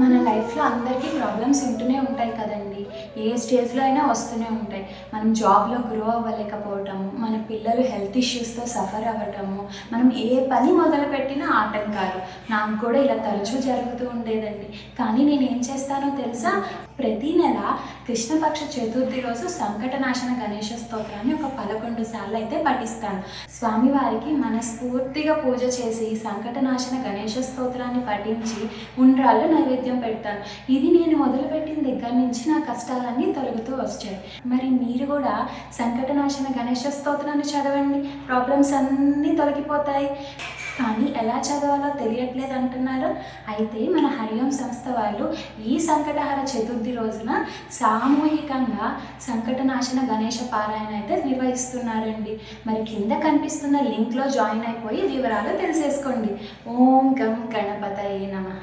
మన లైఫ్లో అందరికీ ప్రాబ్లమ్స్ ఉంటూనే ఉంటాయి కదండి. ఏ స్టేజ్లో అయినా వస్తూనే ఉంటాయి. మనం జాబ్లో గ్రో అవ్వలేకపోవటము మన పిల్లలు హెల్త్ ఇష్యూస్తో సఫర్ అవ్వటము మనం ఏ పని మొదలుపెట్టినా ఆటంకాలు నాకు కూడా ఇలా తరచూ జరుగుతూ ఉండేదండి. కానీ నేను ఏం చేస్తానో తెలుసా? ప్రతి నెల కృష్ణపక్ష చతుర్థి రోజు సంకటనాశన గణేష స్తోత్రాన్ని పదకొండు సార్లు అయితే పఠిస్తాను స్వామివారికి మనస్ఫూర్తిగా పూజ చేసి సంకటనాశన గణేష స్తోత్రాన్ని పఠించి ఉండ్రాళ్ళు నైవేద్యం పెడతాను ఇది నేను మొదలుపెట్టిన దగ్గర నుంచి నా కష్టాలన్నీ తొలగుతూ వచ్చాయి మరి మీరు కూడా సంకటనాశన గణేష స్తోత్రాన్ని చదవండి. ప్రాబ్లమ్స్ అన్నీ తొలగిపోతాయి. కానీ ఎలా చదవాలో తెలియట్లేదు అంటున్నారు. అయితే మన హరిహం సంస్థ వాళ్ళు ఈ సంకటహర చతుర్థి రోజున సామూహికంగా సంకటనాశన గణేష పారాయణ అయితే నిర్వహిస్తున్నారండి. మరి కింద కనిపిస్తున్న లింక్లో జాయిన్ అయిపోయి వివరాలు తెలిసేసుకోండి. ఓం గం గణపతయే నమః.